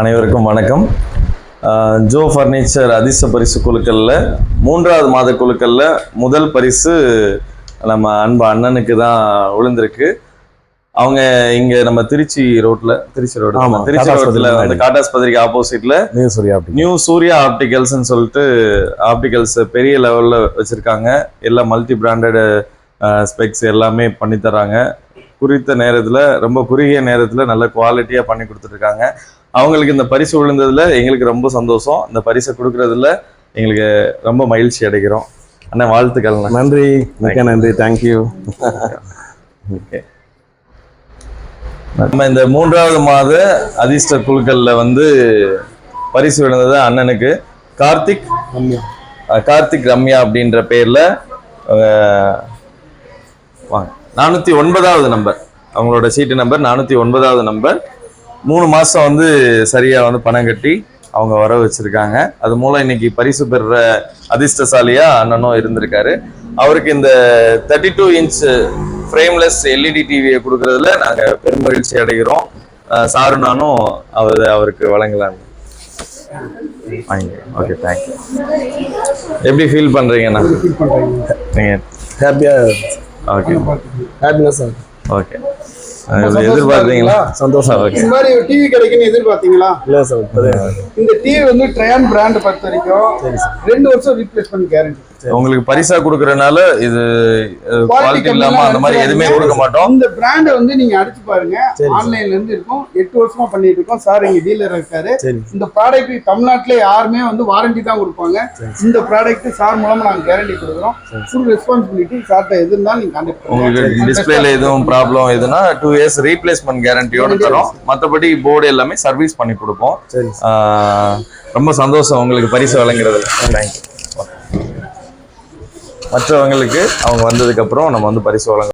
அனைவருக்கும் வணக்கம். Joe furniture அதிர்ஷ்ட பரிசு குழுக்களில் மூன்றாவது மாத குழுக்களில் முதல் பரிசு நம்ம அன்பு அண்ணனுக்கு தான் விழுந்திருக்கு. அவங்க இங்க நம்ம திருச்சி ரோட்ல திருச்சி ரோடு திருச்சி காட்டாஸ் ரோட்ல வந்து காட்டாஸ்பத்திரிக்கு ஆப்போசிட்ல நியூ சூர்யா நியூ சூர்யா ஆப்டிகல்ஸ்னு சொல்லிட்டு ஆப்டிகல்ஸ் பெரிய லெவல்ல வச்சிருக்காங்க. எல்லா மல்டி பிராண்டட் ஸ்பெக்ஸ் எல்லாமே பண்ணி தராங்க குறித்த நேரத்துல ரொம்ப குறுகிய நேரத்துல நல்ல குவாலிட்டியா பண்ணி கொடுத்துருக்காங்க அவங்களுக்கு இந்த பரிசு விழுந்ததுல எங்களுக்கு ரொம்ப சந்தோஷம். இந்த பரிசை கொடுக்கறதுல எங்களுக்கு ரொம்ப மகிழ்ச்சி அடைகிறோம். அண்ணா வாழ்த்துக்கள் நன்றி. மிக்க நன்றி. தேங்க்யூ ஓகே நம்ம இந்த மூன்றாவது மாத அதிர்ஷ்ட குழுக்கள்ல வந்து பரிசு விழுந்தது அண்ணனுக்கு. கார்த்திக் அஹ், கார்த்திக் ரம்யா அப்படின்ற பேர்ல நானூத்தி ஒன்பதாவது நம்பர் அவங்களோட சீட்டு நம்பர் நானூத்தி ஒன்பதாவது நம்பர் மூணு மாசம் வந்து சரியா வந்து பணம் கட்டி அவங்க வர வச்சிருக்காங்க. அது மூலம் இன்னைக்கு பரிசு பெறுற அதிர்ஷ்டசாலியா அண்ணனும் இருந்திருக்காரு. அவருக்கு இந்த thirty two inch frameless LED டிவியை கொடுக்கறதுல நாங்க பெருமகிழ்ச்சி அடைகிறோம். சாரு நானும் அவர் அவருக்கு வழங்கலாம். ஓகே தேங்க்யூ எப்படி ஃபீல் பண்றீங்கண்ணா நீங்க ஹாப்பியா ஓகே ஹாப்பினஸ் சார். ஓகே எதிர்பார்த்தீங்களா சந்தோஷம் இந்த மாதிரி டிவி கிடைக்குன்னு எதிர்பார்த்தீங்களா? இல்லை சார் இப்போதே இந்த டிவி வந்து ட்ரையான் பிராண்ட் பொறுத்த வரைக்கும் ரெண்டு வருஷம் ரீப்ளேஸ்மெண்ட் கேரண்டி உங்களுக்கு பரிசா கொடுக்கறதுனால இது குவாலிட்டி இல்லாம அந்த மாதிரி எதுவுமே கொடுக்க மாட்டோம். இந்த பிராண்டை வந்து நீங்க அடிச்சு பாருங்க. ஆன்லைன்ல இருந்து இருக்கும். எட்டு வருஷமா பண்ணிட்டு இருக்கோம். சார் எங்க டீலர் இருக்காரு. இந்த ப்ராடக்ட் தமிழ்நாட்டுல யாருமே வந்து வாரண்டி தான் கொடுப்பாங்க. இந்த ப்ராடக்ட் சார் மூலமா நாங்க கேரண்டி கொடுக்குறோம். ஃபுல் ரெஸ்பான்சிபிலிட்டி சார்ட்ட எது இருந்தாலும் நீங்க கான்டாக்ட் உங்களுக்கு டிஸ்பிளேல எதுவும் ப்ராப்ளம் எதுனா டூ இயர்ஸ் ரீப்ளேஸ்மெண்ட் கேரண்டியோட தரோம். மற்றபடி போர்டு எல்லாமே சர்வீஸ் பண்ணி கொடுப்போம். ரொம்ப சந்தோஷம் உங்களுக்கு பரிசு வழங்குறதுல. தேங்க்யூ மற்றவங்களுக்கு அவங்க வந்ததுக்கப்புறம் நம்ம வந்து பரிசு வழங்க